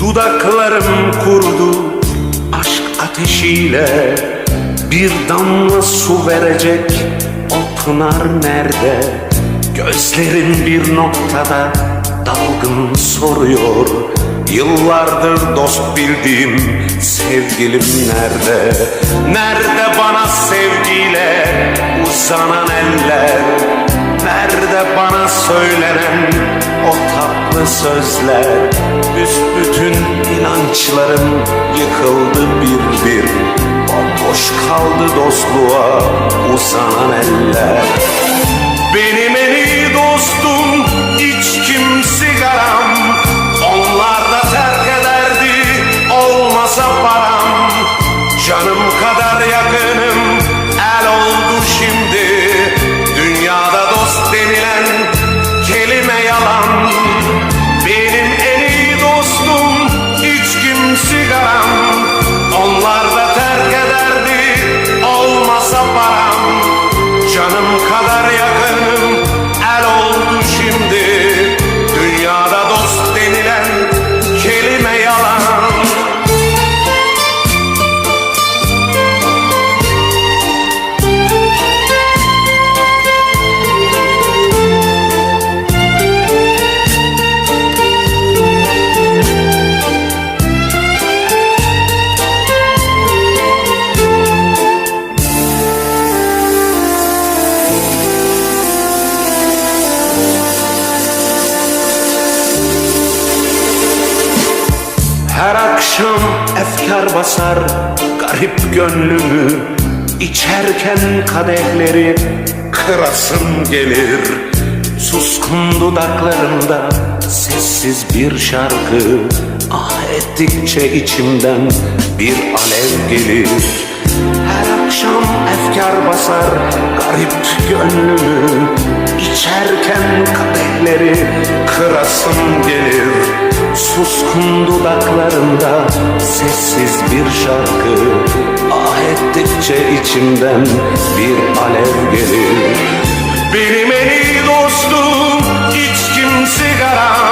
Dudaklarım kurudu aşk ateşiyle Bir damla su verecek o pınar nerede? Gözlerim bir noktada dalgın soruyor Yıllardır dost bildiğim sevgilim nerede? Nerede bana sevgiyle uzanan eller? Söylenen o tatlı sözler Büsbütün inançlarım yıkıldı bir bir. Bomboş kaldı dostluğa uzanan eller. Benim en iyi dostum içkim sigaram Onlar da terk ederdi olmasa param. Canım kadar Her akşam efkar basar garip gönlümü. İçerken kadehleri kırasım gelir. Suskun dudaklarında sessiz bir şarkı. Ah ettikçe içimden bir alev gelir. Her akşam efkar basar garip gönlümü. İçerken kadehleri kırasım gelir Suskun dudaklarında sessiz bir şarkı. Ah ettikçe içimden bir alev gelir. Benim en iyi dostum içkim sigaram